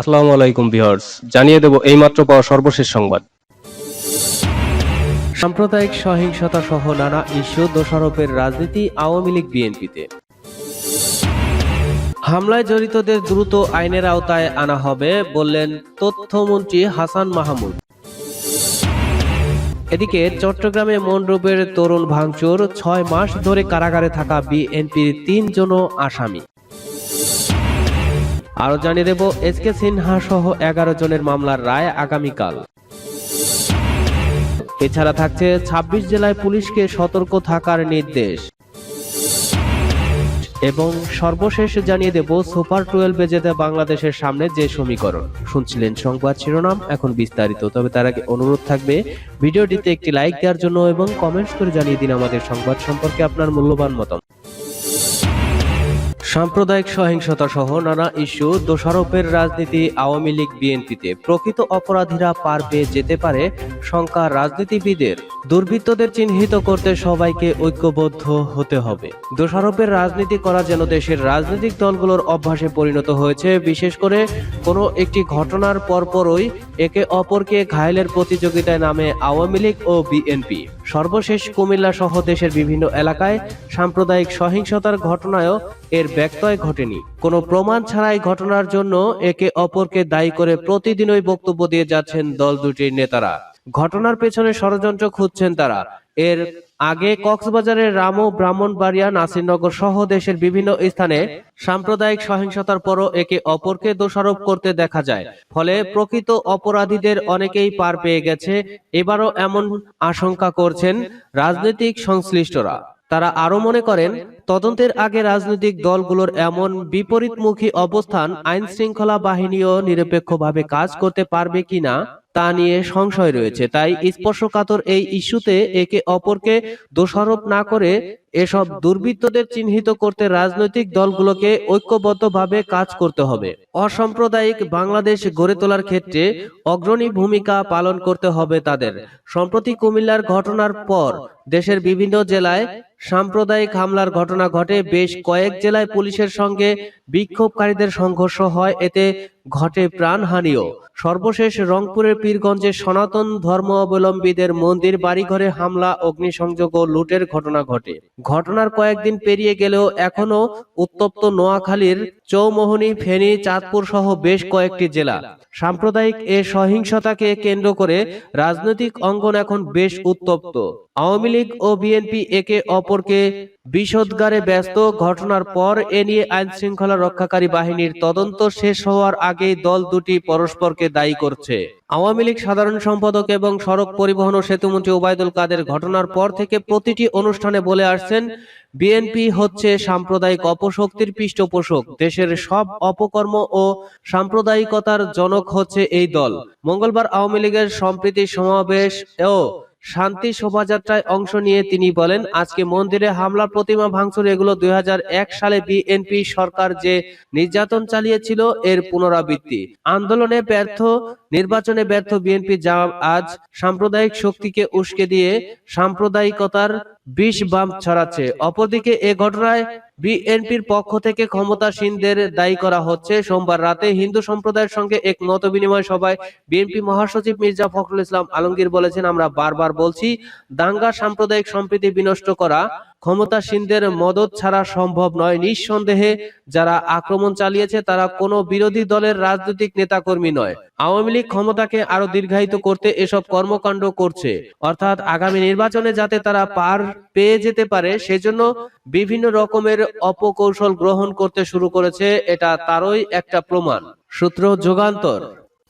আসসালামু আলাইকুম ভিউয়ার্স, জানিয়ে দেব এইমাত্র পাওয়া সর্বশেষ সংবাদ। সাম্প্রদায়িক সহিংসতা সহ নানা ইস্যু দোষারোপের রাজনীতি আওয়ামী লীগ বিএনপিতে। হামলায় জড়িতদের দ্রুত আইনের আওতায় আনা হবে বললেন তথ্যমন্ত্রী হাসান মাহমুদ। এদিকে চট্টগ্রামে মনরূপের তরুণ ভাঙচুর ছয় মাস ধরে কারাগারে থাকা বিএনপির তিনজন আসামি। আরও জানিয়ে দেব, এস কে সিনহা সহ এগারো জনের মামলার রায় আগামীকাল। এছাড়া থাকছে ২৬ জেলায় পুলিশকে সতর্ক থাকার নির্দেশ। এবং সর্বশেষ জানিয়ে দেব, সুপার টুয়েলভে যেতে বাংলাদেশের সামনে যে সমীকরণ। শুনছিলেন সংবাদ শিরোনাম, এখন বিস্তারিত। তবে তার আগে অনুরোধ থাকবে, ভিডিওটিতে একটি লাইক দেওয়ার জন্য এবং কমেন্টস করে জানিয়ে দিন আমাদের সংবাদ সম্পর্কে আপনার মূল্যবান মতামত। সাম্প্রদায়িক সহিংসতা সহ নানা ইস্যু, দোষারোপের রাজনীতি আওয়ামী লীগ বিএনপিতে প্রকৃত অপরাধীরা পার পেয়ে যেতে পারে শঙ্কা রাজনীতিবিদের। দুর্বৃত্তদের চিহ্নিত করতে সবাইকে ঐক্যবদ্ধ হতে হবে। দোষারোপের রাজনীতি করা যেন দেশের রাজনৈতিক দলগুলোর অভ্যাসে পরিণত হয়েছে, বিশেষ করে কোনো একটি ঘটনার পরপরই একে অপরকে ঘায়েলের প্রতিযোগিতায় নামে আওয়ামী লীগ ও বিএনপি। সর্বশেষ কুমিল্লা সহ দেশের বিভিন্ন এলাকায় সাম্প্রদায়িক সহিংসতার ঘটনায়ও এর ব্যত্যয় ঘটেনি। কোনো প্রমাণ ছাড়াই ঘটনার জন্য একে অপরকে দায়ী করে প্রতিদিনই বক্তব্য দিয়ে যাচ্ছেন দল দুটির নেতারা। ঘটনার পেছনে ষড়যন্ত্র খুঁজছেন তারা। এর আগে কক্সবাজারের রামু, ব্রাহ্মণবাড়িয়া, নাসিরনগর সহ দেশের বিভিন্ন স্থানে সাম্প্রদায়িক সহিংসতার পরও একে অপরকে দোষারোপ করতে দেখা যায়। ফলে প্রকৃত অপরাধীদের অনেকেই পার পেয়ে গেছে। এবারও এমন আশঙ্কা করছেন রাজনৈতিক সংশ্লিষ্টরা। তারা আরও মনে করেন, তদন্তের আগে রাজনৈতিক দলগুলোর এমন বিপরীতমুখী অবস্থান আইন শৃঙ্খলা বাহিনীও নিরপেক্ষভাবে কাজ করতে পারবে কিনা তা নিয়ে সংশয় রয়েছে। তাই স্পর্শকাতর এই ইস্যুতে একে অপরকে দোষারোপ না করে এসব দুর্বৃত্তদের চিহ্নিত করতে রাজনৈতিক দলগুলোকে ঐক্যবদ্ধভাবে কাজ করতে হবে। অসাম্প্রদায়িক বাংলাদেশ গড়ে তোলার ক্ষেত্রে অগ্রণী ভূমিকা পালন করতে হবে তাদের। সম্প্রতি কুমিল্লার ঘটনার পর দেশের বিভিন্ন জেলায় সাম্প্রদায়িক হামলার ঘটনা ঘটে বেশ কয়েক জেলায় পুলিশের সঙ্গে বিক্ষোভকারীদের সংঘর্ষ হয়, এতে ঘটে প্রাণহানিও সর্বশেষ রংপুরের পীরগঞ্জে সনাতন ধর্ম অবলম্বীদের মন্দির, বাড়িঘরে হামলা, অগ্নিসংযোগ ও লুটের ঘটনা ঘটে। ঘটনার কয়েকদিন পেরিয়ে গেলেও এখনও উত্তপ্ত নোয়াখালীর চৌমোহনী, ফেনী, চাঁদপুর সহ বেশ কয়েকটি জেলা। সাম্প্রদায়িক এ সহিংসতাকে কেন্দ্র করে রাজনৈতিক অঙ্গন এখন বেশ উত্তপ্ত। আওয়ামী লীগ ও বিএনপি একে অপরকে বিষোদ্গারে ব্যস্ত। ঘটনার পর এ নিয়ে আইন শৃঙ্খলা রক্ষাকারী বাহিনীর তদন্ত শেষ হওয়ার আগেই দল দুটি পরস্পরকে দায়ী করছে। আওয়ামী লীগ সাধারণ সম্পাদক এবং সড়ক পরিবহন ও সেতুমন্ত্রী ওবায়দুল কাদের ঘটনার পর থেকে প্রতিটি অনুষ্ঠানে বলে আসছেন, বিএনপি হচ্ছে সাম্প্রদায়িক অপশক্তির পৃষ্ঠপোষক দেশের সব অপকর্ম ও সাম্প্রদায়িকতার জনক হচ্ছে এই দল। মঙ্গলবার আওয়ামী লীগের সম্প্রীতি সমাবেশ ও শান্তি শোভাযাত্রায় অংশ নিয়ে তিনি বলেন, আজকে মন্দিরে হামলা প্রতিমা ভাঙচুর, এগুলো দুই হাজার এক সালে বিএনপি সরকার যে নির্যাতন চালিয়েছিল, এর পুনরাবৃত্তি। আন্দোলনে ব্যর্থ নির্বাচনে ব্যর্থ বিএনপি যা আজ সাম্প্রদায়িক শক্তিকে উস্কে দিয়ে সাম্প্রদায়িকতার বিষ বাম ছড়াচ্ছে। অপরদিকে এ ঘটনায় বিএনপির পক্ষ থেকে ক্ষমতাসীনদের দায়ী করা হচ্ছে। সোমবার রাতে হিন্দু সম্প্রদায়ের সঙ্গে এক মত বিনিময় সভায় বিএনপি মহাসচিব মির্জা ফখরুল ইসলাম আলমগীর বলেছেন, আমরা বারবার বলছি, দাঙ্গা সাম্প্রদায়িক সম্প্রীতি বিনষ্ট করা ক্ষমতাসীনদের মদত ছাড়া সম্ভব নয়। নিঃসন্দেহে যারা আক্রমণ চালিয়েছে, তারা কোনো বিরোধী দলের রাজনৈতিক নেতাকর্মী নয়। আওয়ামী লীগ ক্ষমতাকে আরও দীর্ঘায়িত করতে এসব কর্মকাণ্ড করছে। অর্থাৎ আগামী নির্বাচনে যাতে তারা পার পেয়ে যেতে পারে, সেজন্য বিভিন্ন রকমের অপকৌশল গ্রহণ করতে শুরু করেছে, এটা তারই একটা প্রমাণ। সূত্র যুগান্তর।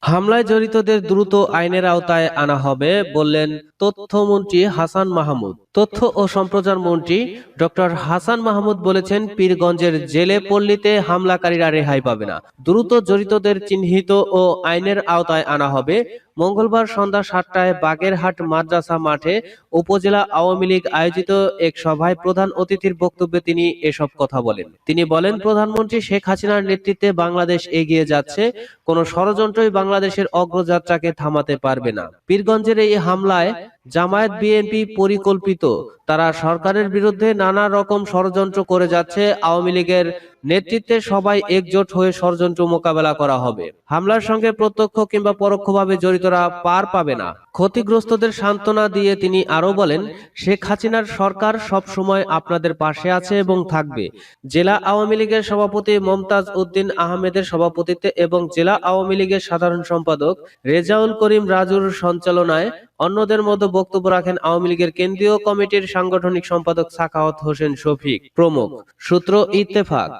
হামলায় জড়িতদের দ্রুত আইনের আওতায় আনা হবে বললেন তথ্যমন্ত্রী হাসান মাহমুদ। তথ্য ও সম্প্রচার মন্ত্রী ডক্টর হাসান মাহমুদ বলেছেন, পীরগঞ্জের জেলে পল্লীতে হামলাকারীরা রেহাই পাবে না। দ্রুত জড়িতদের চিহ্নিত ও আইনের আওতায় আনা হবে। মঙ্গলবার সন্ধ্যা সাতটায় বাগেরহাট মাদ্রাসা মাঠে উপজেলা আওয়ামী লীগ আয়োজিত এক সভায় প্রধান অতিথির বক্তব্যে তিনি এসব কথা বলেন। তিনি বলেন, প্রধানমন্ত্রী শেখ হাসিনার নেতৃত্বে বাংলাদেশ এগিয়ে যাচ্ছে, কোন ষড়যন্ত্রই বাংলাদেশের অগ্রযাত্রাকে থামাতে পারবে না। পীরগঞ্জের এই হামলায় জামায়াত বিএনপি পরিকল্পিত। তারা সরকারের বিরুদ্ধে নানা রকম ষড়যন্ত্র করে যাচ্ছে। আওয়ামী লীগের নেতৃত্বে সবাই একজোট হয়ে ষড়যন্ত্র মোকাবেলা করা হবে। হামলার সঙ্গে প্রত্যক্ষ কিংবা পরোক্ষভাবে জড়িতরা পার পাবে না। ক্ষতিগ্রস্তদের সান্ত্বনা দিয়ে তিনি আরও বলেন, শেখ হাসিনার সরকার সব সময় আপনাদের পাশে আছে এবং থাকবে। জেলা আওয়ামী লীগের সভাপতি মমতাজ উদ্দিন আহমেদের সভাপতিত্বে এবং জেলা আওয়ামী লীগের সাধারণ সম্পাদক রেজাউল করিম রাজুর সঞ্চালনায় অন্যদের মধ্যে বক্তব্য রাখেন আওয়ামী লীগের কেন্দ্রীয় কমিটির সাংগঠনিক সম্পাদক সাখাওয়াত হোসেন শফিক, প্রমুখ। সূত্র ইত্তেফাক।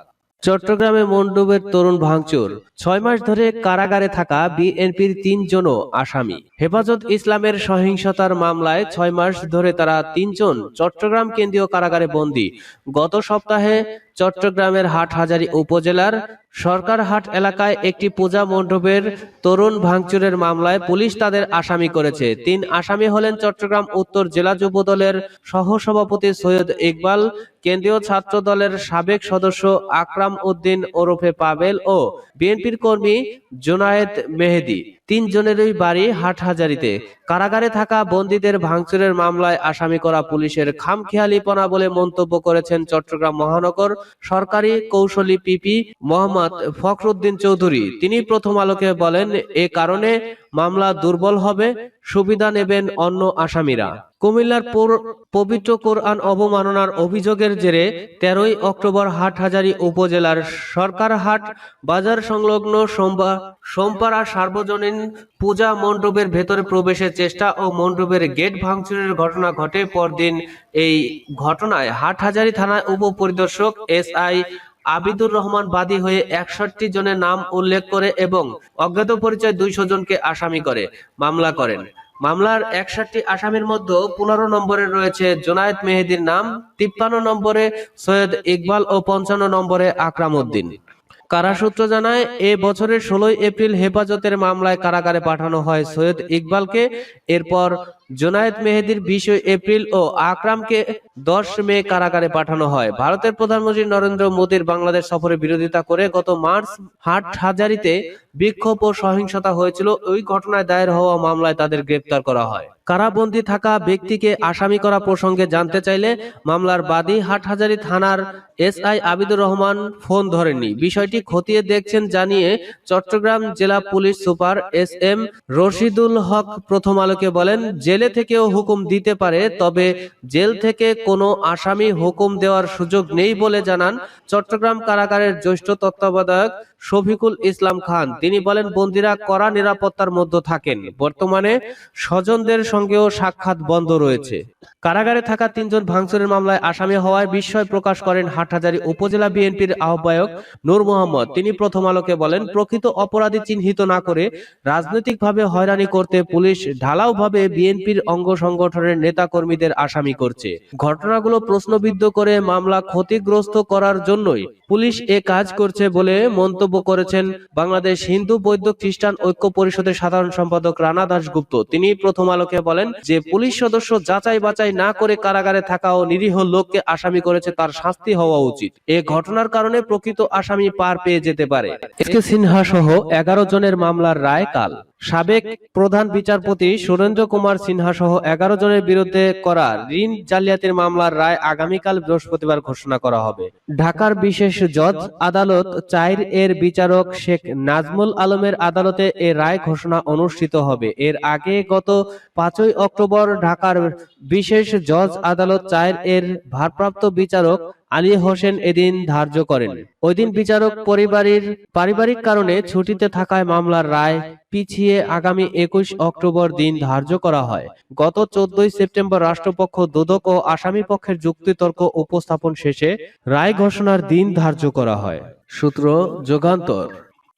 চট্টগ্রামে মন্ডপের তরুণ ভাঙচুর। ছয় মাস ধরে কারাগারে থাকা বিএনপির তিনজনও আসামি। হেফাজত ইসলামের সহিংসতার মামলায় ছয় মাস ধরে তারা তিনজন চট্টগ্রাম কেন্দ্রীয় কারাগারে বন্দী। গত সপ্তাহে চট্টগ্রামের হাটহাজারী উপজেলার সরকারহাট এলাকায় একটি পূজা মণ্ডপের তরুণ ভাঙচুরের মামলায় পুলিশ তাদের আসামি করেছে। তিন আসামি হলেন চট্টগ্রাম উত্তর জেলা যুব দলের সহসভাপতি সৈয়দ ইকবাল, কেন্দ্রীয় ছাত্র দলের সাবেক সদস্য আকরাম উদ্দিন ওরফে পাবেল ও বিএনপির কর্মী জোনায়েদ মেহেদি তিনজনেরই বাড়ি হাটহাজারিতে। কারাগারে থাকা বন্দীদের ভাঙচুরের মামলায় আসামি করা পুলিশের খামখেয়ালিপনা বলে মন্তব্য করেছেন চট্টগ্রাম মহানগর সরকারি কৌশলী পিপি মোহাম্মদ ফখরুদ্দিন চৌধুরী। তিনি প্রথম আলোকে বলেন, এ কারণে মামলা দুর্বল হবে, সুবিধা নেবেন অন্য আসামিরা। কুমিল্লার পবিত্র কোরআন অবমাননার অভিযোগের জেরে তেরোই অক্টোবর হাটহাজারী উপজেলার সরকারহাট বাজার সংলগ্ন সোমবার সোমপাড়া সার্বজনীন পূজা মণ্ডপের ভেতরে প্রবেশের চেষ্টা ও মণ্ডপের গেট ভাঙচুরের ঘটনা ঘটে পরদিন। এই ঘটনায় হাটহাজারী থানায় উপপরিদর্শক এস আই আবিদুর রহমান বাদী হয়ে একষট্টি জনের নাম উল্লেখ করে এবং অজ্ঞাত পরিচয় দুইশো জনকে আসামি করে, মামলা করেন। মামলার একষট্টি আসামির মধ্যে পনেরো নম্বরে রয়েছে জোনায়েদ মেহেদির নাম, তিপ্পান্ন নম্বরে সৈয়দ ইকবাল ও পঞ্চান্ন নম্বরে আকরাম উদ্দিন। কারা সূত্র জানায়, এ বছরের ষোলোই এপ্রিল হেফাজতের মামলায় কারাগারে পাঠানো হয় সৈয়দ ইকবালকে। এরপর জোনায়েদ মেহেদির বিশই এপ্রিল ও আকরামকে দশ মে কারাগারে পাঠানো হয়। ভারতের প্রধানমন্ত্রী নরেন্দ্র মোদীর বাংলাদেশ সফরে বিরোধিতা করে গত মার্চ হাট হাজারিতে বিক্ষোভ ও সহিংসতা হয়েছিল। ওই ঘটনায় দায়ের হওয়া মামলায় তাদের গ্রেপ্তার করা হয়। কারাবন্দী থাকা ব্যক্তিকে আসামি করা প্রসঙ্গে জানতে চাইলে মামলার বাদী হাটহাজারী থানার এসআই আবিদুর রহমান ফোন ধরেননি। বিষয়টি খতিয়ে দেখছেন জানিয়ে চট্টগ্রাম জেলা police super S M Rashidul Haque প্রথম আলোকে বলেন জেলে থেকেও হুকুম দিতে পারে তবে জেল থেকে কোনো আসামি হুকুম দেওয়ার সুযোগ নেই বলে জানান চট্টগ্রাম কারাগারের জ্যেষ্ঠ তত্ত্বাবধায়ক শফিকুল ইসলাম খান। তিনি বলেন বন্দীরা কড়া নিরাপত্তার মধ্যে থাকেন। বর্তমানে স্বজনদের সঙ্গেও সাক্ষাৎ বন্ধ রয়েছে। কারাগারে থাকা তিনজন ভাঙচুরের মামলায় আসামি হওয়ায় বিস্ময় প্রকাশ করেন হাটহাজারী উপজেলা বিএনপির আহ্বায়ক নূর মোহাম্মদ। তিনি প্রথম আলোকে বলেন, প্রকৃত অপরাধী চিহ্নিত না করে রাজনৈতিকভাবে হয়রানি করতে পুলিশ ঢালাওভাবে বিএনপির অঙ্গ সংগঠনের নেতা কর্মীদের আসামি করছে। ঘটনাগুলো প্রশ্নবিদ্ধ করে মামলা ক্ষতিগ্রস্ত করার জন্যই পুলিশ এ কাজ করছে বলে মন্তব্য করেছেন বাংলাদেশ হিন্দু বৌদ্ধ খ্রিস্টান ঐক্য পরিষদের সাধারণ সম্পাদক রানা দাশগুপ্ত। তিনি প্রথম আলোকে বলেন যে পুলিশ সদস্য যাচাই বাছাই না করে কারাগারে থাকা ও নিরীহ লোককে আসামি করেছে তার শাস্তি হওয়া উচিত। এ ঘটনার কারণে প্রকৃত আসামি পার পেয়ে যেতে পারে। এস কে সিনহা সহ এগারো জনের মামলার রায় কাল। সাবেক প্রধান বিচারপতি সুরেন্দ্র কুমার সিনহা সহ এগারো জনের বিরুদ্ধে করা ঋণ জালিয়াতির মামলার রায় আগামীকাল বৃহস্পতিবার ঘোষণা করা হবে। ঢাকার বিশেষ জজ আদালত চাইর এর বিচারক শেখ নাজমুল আলমের আদালতে এ রায় ঘোষণা অনুষ্ঠিত হবে। এর আগে গত পাঁচই অক্টোবর ঢাকার বিশেষ জজ আদালত চাইর এর ভারপ্রাপ্ত বিচারক আলী হোসেন এদিন ধার্য করেন। ওই দিন বিচারক পরিবারের পারিবারিক কারণে ছুটিতে থাকায় মামলার রায় পিছিয়ে আগামী একুশ অক্টোবর দিন ধার্য করা হয়। গত চোদ্দই সেপ্টেম্বর রাষ্ট্রপক্ষ দুদক ও আসামি পক্ষের যুক্তিতর্ক উপস্থাপন শেষে রায় ঘোষণার দিন ধার্য করা হয়। সূত্র যোগান্তর।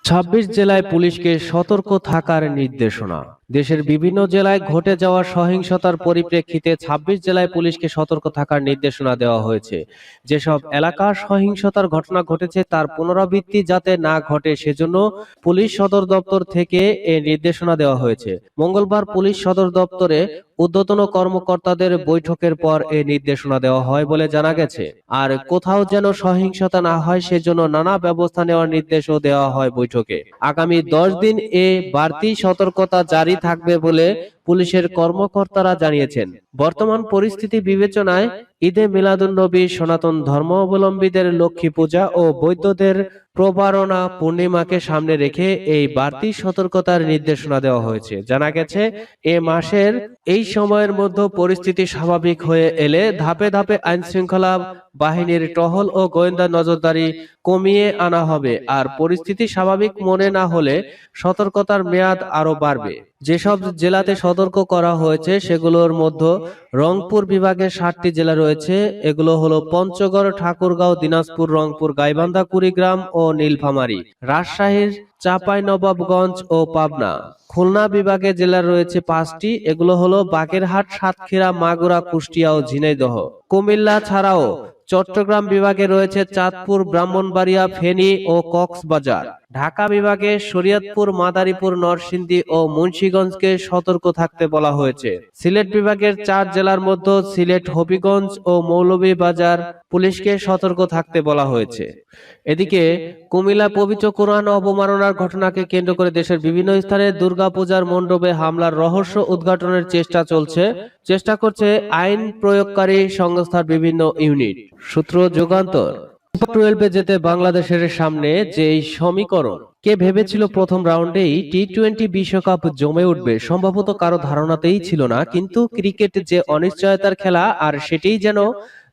ছাব্বিশ জেলায় পুলিশকে সতর্ক থাকার নির্দেশনা। দেশের বিভিন্ন জেলায় ঘটে যাওয়া সহিংসতার পরিপ্রেক্ষিতে ২৬ জেলায় পুলিশকে সতর্ক থাকার নির্দেশনা দেওয়া হয়েছে। যেসব এলাকা সহিংসতার ঘটনা ঘটেছে, তার পুনরাবৃত্তি যাতে না ঘটে, সেজন্য পুলিশ সদর দপ্তর থেকে এ নির্দেশনা দেওয়া হয়েছে। মঙ্গলবার পুলিশ সদর দপ্তরে ঊর্ধ্বতন কর্মকর্তাদের বৈঠকের পর এ নির্দেশনা দেওয়া হয় বলে জানা গেছে। আর কোথাও যেন সহিংসতা না হয়, সেজন্য নানা ব্যবস্থা নেওয়ার নির্দেশও দেওয়া হয় বৈঠকে। আগামী দশ দিন এ বাড়তি সতর্কতা জারি থাকবে বলে পুলিশের কর্মকর্তারা জানিয়েছেন। বর্তমান পরিস্থিতি বিবেচনায় ঈদে মিলাদুন্নবী সনাতন ধর্মাবলম্বীদের লক্ষ্মী পূজা ও বৈদ্যদের প্রবারণা পূর্ণিমাকে সামনে রেখে এই বাড়তি সতর্কতার নির্দেশনা দেওয়া হয়েছে। জানা গেছে, এ মাসের এই সময়ের মধ্যে পরিস্থিতি স্বাভাবিক হয়ে এলে ধাপে ধাপে আইন শৃঙ্খলা বাহিনীর টহল ও গোয়েন্দা নজরদারি কমিয়ে আনা হবে, আর পরিস্থিতি স্বাভাবিক মনে না হলে সতর্কতার মেয়াদ আরও বাড়বে। যেসব জেলাতে সতর্ক করা হয়েছে, সেগুলোর মধ্যে রংপুর বিভাগের ষাটটি জেলা রয়েছে। এগুলো হলো পঞ্চগড়, ঠাকুরগাঁও, দিনাজপুর, রংপুর, গাইবান্ধা, কুড়িগ্রাম ও নীলফামারী। রাজশাহীর চাপাই নবাবগঞ্জ ও পাবনা। খুলনা বিভাগে জেলা রয়েছে পাঁচটি, এগুলো হলো বাগেরহাট, সাতক্ষীরা, মাগুরা, কুষ্টিয়া ও ঝিনাইদহ। কুমিল্লা ছাড়াও চট্টগ্রাম বিভাগে রয়েছে চাঁদপুর, ব্রাহ্মণবাড়িয়া, ফেনী ও কক্সবাজার। ঢাকা বিভাগে শরীয়তপুর, মাদারীপুর, নরসিংদী ও মুন্সিগঞ্জকে সতর্ক থাকতে বলা হয়েছে। সিলেট বিভাগের চার জেলার মধ্যে সিলেট, হবিগঞ্জ ও মৌলভীবাজার পুলিশকে সতর্ক থাকতে বলা হয়েছে। এদিকে কুমিল্লা পবিত্র কোরআন অবমাননার ঘটনাকে কেন্দ্র করে দেশের বিভিন্ন স্থানে দুর্গাপূজার মণ্ডপে হামলার রহস্য উদ্ঘাটনের চেষ্টা চলছে। চেষ্টা করছে আইন প্রয়োগকারী সংস্থার বিভিন্ন ইউনিট। সূত্র যুগান্তর। টুয়েলভে যেতে বাংলাদেশের সামনে যে সমীকরণ, কে ভেবেছিল প্রথম রাউন্ডেই টি টোয়েন্টি বিশ্বকাপ জমে উঠবে? সম্ভবত কারও ধারণাতেই ছিল না, কিন্তু ক্রিকেট যে অনিশ্চয়তার খেলা, আর সেটাই যেন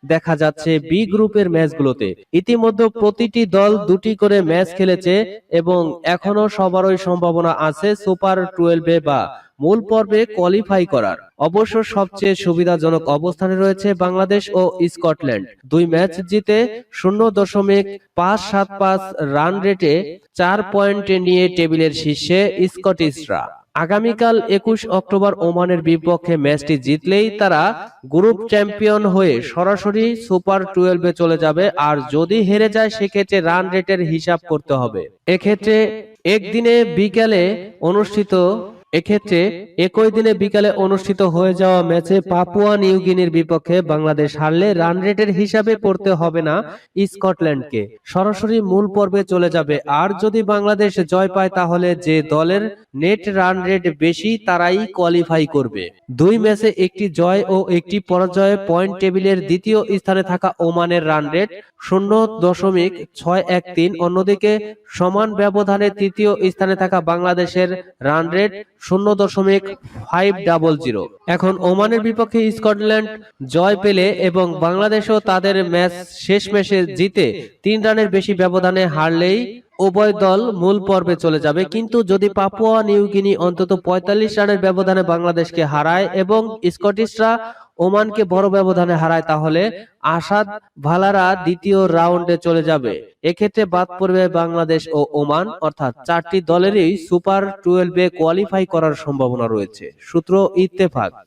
দেখা যাচ্ছে বি গ্রুপের ম্যাচগুলোতে। ইতিমধ্যে প্রতিটি দল দুটি করে ম্যাচ খেলেছে এবং এখনও সবারই সম্ভাবনা আছে সুপার টুয়েলভে বা মূল পর্বে কোয়ালিফাই করার। অবশ্য সবচেয়ে সুবিধাজনক অবস্থানে রয়েছে বাংলাদেশ ও স্কটল্যান্ড দুই ম্যাচ জিতে শূন্য দশমিক পাঁচ সাত পাঁচ রান রেটে চার পয়েন্ট নিয়ে টেবিলের শীর্ষে স্কটিশরা আগামীকাল একুশ অক্টোবর ওমানের বিপক্ষে ম্যাচটি জিতলেই তারা গ্রুপ চ্যাম্পিয়ন হয়ে সরাসরি সুপার টুয়েলভে চলে যাবে। আর যদি হেরে যায়, সেক্ষেত্রে রান রেটের হিসাব করতে হবে। এক্ষেত্রে একদিনে বিকেলে অনুষ্ঠিত এক্ষেত্রে একই দিনে বিকালে অনুষ্ঠিত হয়ে যাওয়া ম্যাচে পাপুয়া নিউগিনির বিপক্ষে বাংলাদেশ হারলে রান রেটের হিসাবে পড়তে হবে না স্কটল্যান্ডকে। সরাসরি মূল পর্বে চলে যাবে। আর যদি বাংলাদেশ জয় পায়, তাহলে যে দলের নেট রান রেট বেশি, তারাই কোয়ালিফাই করবে। দুই ম্যাচে একটি জয় ও একটি পরাজয়ে পয়েন্ট টেবিলের দ্বিতীয় স্থানে থাকা ওমানের রান রেট শূন্য দশমিক ছয় এক তিন, অন্যদিকে সমান ব্যবধানে তৃতীয় স্থানে থাকা বাংলাদেশের রান রেট শূন্য দশমিক ফাইভ ডাবল জিরো এখন ওমানের বিপক্ষে স্কটল্যান্ড জয় পেলে এবং বাংলাদেশও তাদের ম্যাচ শেষ ম্যাচে জিতে তিন রানের বেশি ব্যবধানে হারলেই উভয় দল মূল পর্বে চলে যাবে। কিন্তু যদি পাপুয়া নিউগিনি অন্তত পঁয়তাল্লিশ রানের ব্যবধানে বাংলাদেশকে হারায় এবং স্কটিশরা ওমানকে বড় ব্যবধানে হারায় তাহলে আসাদ ভালারা দ্বিতীয় রাউন্ডে চলে যাবে। এক্ষেত্রে বাদ পড়বে বাংলাদেশ ও ওমান, অর্থাৎ চারটি দলেরই সুপার টুয়েলভে কোয়ালিফাই করার সম্ভাবনা রয়েছে। সূত্র ইত্তেফাক।